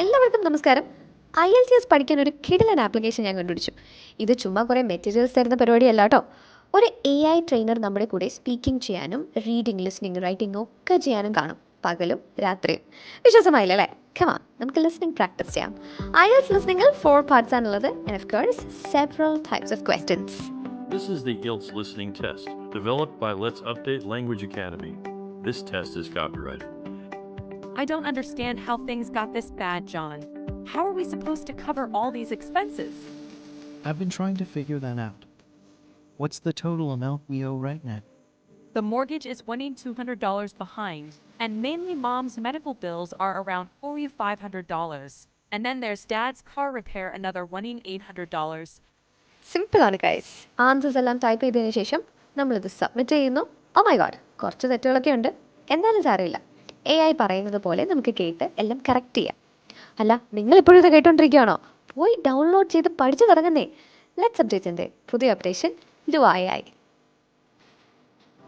എല്ലാവർക്കും നമസ്കാരം. I L T S പഠിക്കാൻ ഒരു കിടിലൻ ആപ്ലിക്കേഷൻ ഞാൻ കണ്ടുപിടിച്ചു. ഇത് ചുമ്മാ കുറേ മെറ്റീരിയൽസ് തരുന്ന പരിപാടിയല്ല കേട്ടോ ഒരു എ ഐ ട്രെയിനർ നമ്മുടെ കൂടെ സ്പീക്കിംഗ് ചെയ്യാനും റീഡിംഗ് ലിസ്ണിംഗ് റൈറ്റിംഗ് ഒക്കെ ചെയ്യാനും കാണും. പകലും രാത്രിയും. വിശ്വാസമായില്ല അല്ലേ? കമാ നമുക്ക് ലിസ്ണിംഗ് പ്രാക്ടീസ് ചെയ്യാം. ഐ എൽസ് ലിസ്ണിംഗിൽ ഫോർ പാർട്സ് ആണുള്ളത് and of course several types of questions This is the IELTS listening test, developed by Let's Update Language Academy. This test is copyrighted. I don't understand how things got this bad, John. How are we supposed to cover all these expenses? I've been trying to figure that out. What's the total amount we owe right now? The mortgage is winning $200 behind, and mainly mom's medical bills are around $4,500. And then there's dad's car repair, another winning $800. സിമ്പിളാണ് guys answers എല്ലാം type ചെയ്തതിന് ശേഷം നമ്മളിത് submit ചെയ്യുന്നു oh my God കുറച്ച് തെറ്റുകളൊക്കെ ഉണ്ട് എന്നാലും സാരമില്ല എ ഐ പറയുന്നത് പോലെ നമുക്ക് കേട്ട് എല്ലാം കറക്റ്റ് ചെയ്യാം. അല്ല നിങ്ങൾ ഇപ്പോഴും ഇത് കേട്ടോണ്ടിരിക്കുകയാണോ? പോയി ഡൗൺലോഡ് ചെയ്ത് പഠിച്ചു തുടങ്ങുന്നേ. ലെറ്റ്സ് അപ്ഡേറ്റിന്റെ പുതിയ അപ്ഡേഷൻ ലു ആയി